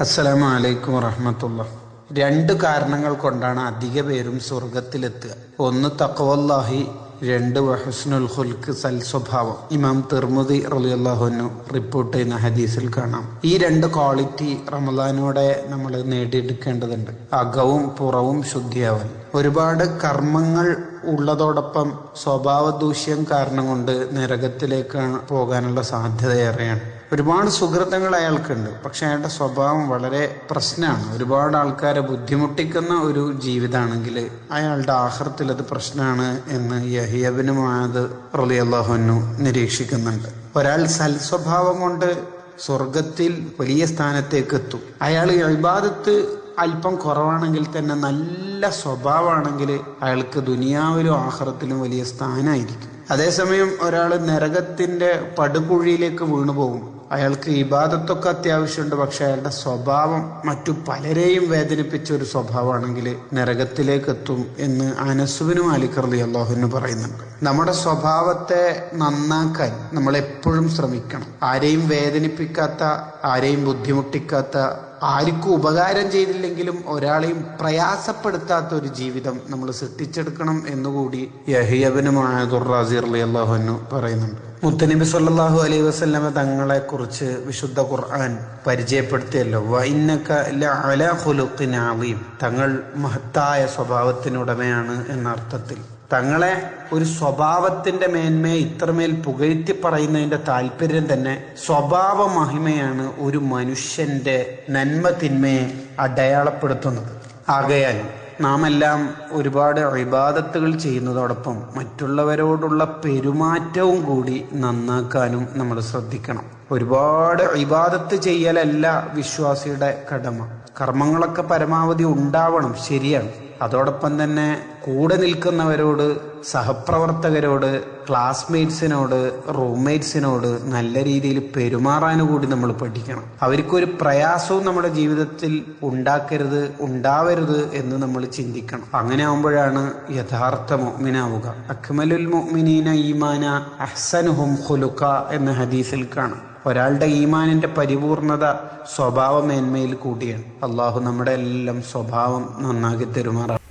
അസ്സലാമു അലൈക്കും വറഹമത്തുള്ള രണ്ട് കാരണങ്ങൾ കൊണ്ടാണ് അധിക പേരും സ്വർഗത്തിലെത്തുക. ഒന്ന് തക്കവല്ലാഹി രണ്ട് വഹസ്നുൽ ഹുൽക്ക് സൽ സ്വഭാവം. ഇമാം തിർമുദി റലിയല്ലാഹുനു റിപ്പോർട്ട് ചെയ്യുന്ന ഹദീസിൽ കാണാം. ഈ രണ്ട് ക്വാളിറ്റി റമദാനോടെ നമ്മൾ നേടിയെടുക്കേണ്ടതുണ്ട്. അകവും പുറവും ശുദ്ധിയാവൽ ഒരുപാട് കർമ്മങ്ങൾ ഉള്ളതോടൊപ്പം സ്വഭാവ ദൂഷ്യം കാരണം കൊണ്ട് നരകത്തിലേക്ക് പോകാനുള്ള സാധ്യത ഏറെയാണ് ഒരുപാട് സുഹൃത്തുക്കൾ അയാൾക്കുണ്ട്. പക്ഷെ അയാളുടെ സ്വഭാവം വളരെ പ്രശ്നമാണ്. ഒരുപാട് ആൾക്കാരെ ബുദ്ധിമുട്ടിക്കുന്ന ഒരു ജീവിതമാണെങ്കിൽ അയാളുടെ ആഹൃത്തിൽ അത് പ്രശ്നമാണ് എന്ന് യഹിയബിന് മാത് റലിയല്ലാഹുനു നിരീക്ഷിക്കുന്നുണ്ട്. ഒരാൾ സൽസ്വഭാവം കൊണ്ട് സ്വർഗത്തിൽ വലിയ സ്ഥാനത്തേക്ക് എത്തും. അയാൾ ഇബാദത്ത് അല്പം കുറവാണെങ്കിൽ തന്നെ നല്ല സ്വഭാവമാണെങ്കിൽ അയാൾക്ക് ദുനിയാവിലും ആഹ്റത്തിലും വലിയ സ്ഥാനമായിരിക്കും അതേസമയം ഒരാൾ നരകത്തിന്റെ പടുകുഴിയിലേക്ക് വീണു പോകും അയാൾക്ക് ഇബാദത്തൊക്കെ അത്യാവശ്യമുണ്ട് പക്ഷെ അയാളുടെ സ്വഭാവം മറ്റു പലരെയും വേദനിപ്പിച്ച ഒരു സ്വഭാവമാണെങ്കിൽ നരകത്തിലേക്ക് എത്തും എന്ന് അനസുവിന് മാലിക്കർലി അള്ളാഹുവിന് പറയുന്നുണ്ട്. നമ്മുടെ സ്വഭാവത്തെ നന്നാക്കാൻ നമ്മൾ എപ്പോഴും ശ്രമിക്കണം. ആരെയും വേദനിപ്പിക്കാത്ത ആരെയും ബുദ്ധിമുട്ടിക്കാത്ത ആർക്കും ഉപകാരം ചെയ്തില്ലെങ്കിലും ഒരാളെയും പ്രയാസപ്പെടുത്താത്ത ഒരു ജീവിതം നമ്മൾ സൃഷ്ടിച്ചെടുക്കണം എന്നുകൂടി യഹിയബിന് മാതുർ അള്ളാഹുനു പറയുന്നുണ്ട്. മുത്തനബി സല്ലാഹു അലൈ വസ്ലമ തങ്ങളെ കുറിച്ച് വിശുദ്ധ ഖുർആൻ പരിചയപ്പെടുത്തിയല്ലോ. വൈനക്കും തങ്ങൾ മഹത്തായ സ്വഭാവത്തിനുടമയാണ് എന്ന അർത്ഥത്തിൽ തങ്ങളെ ഒരു സ്വഭാവത്തിന്റെ മേന്മയെ ഇത്രമേൽ പുകഴ്ത്തി പറയുന്നതിന്റെ താല്പര്യം തന്നെ സ്വഭാവ മഹിമയാണ് ഒരു മനുഷ്യന്റെ നന്മ തിന്മയെ അടയാളപ്പെടുത്തുന്നത്. ആകയാൽ നാം എല്ലാം ഒരുപാട് ഇബാദത്തുകൾ ചെയ്യുന്നതോടൊപ്പം മറ്റുള്ളവരോടുള്ള പെരുമാറ്റവും കൂടി നന്നാക്കാനും നമ്മൾ ശ്രദ്ധിക്കണം. ഒരുപാട് ഇബാദത്ത് ചെയ്യലല്ല വിശ്വാസിയുടെ കടമ. കർമ്മങ്ങളൊക്കെ പരമാവധി ഉണ്ടാവണം ശരിയാണ്. അതോടൊപ്പം തന്നെ കൂടെ നിൽക്കുന്നവരോട് സഹപ്രവർത്തകരോട് ക്ലാസ്മേറ്റ്സിനോട് റൂംമേറ്റ്സിനോട് നല്ല രീതിയിൽ പെരുമാറാനും കൂടി നമ്മൾ പഠിക്കണം. അവർക്കൊരു പ്രയാസവും നമ്മുടെ ജീവിതത്തിൽ ഉണ്ടാക്കരുത് ഉണ്ടാവരുത് എന്ന് നമ്മൾ ചിന്തിക്കണം. അങ്ങനെ ആവുമ്പോഴാണ് യഥാർത്ഥ മുഅ്മിനാവുക. അക്മലുൽ മുഅ്മിനീന ഈമാന അഹ്സനുഹും ഖുലുക്ക എന്ന ഹദീസിൽ കാണാം. ഒരാളുടെ ഈമാനിന്റെ പരിപൂർണത സ്വഭാവമേന്മയിൽ കൂടിയാണ് അള്ളാഹു നമ്മുടെ എല്ലാം സ്വഭാവം നന്നാക്കി തെരുമാറാം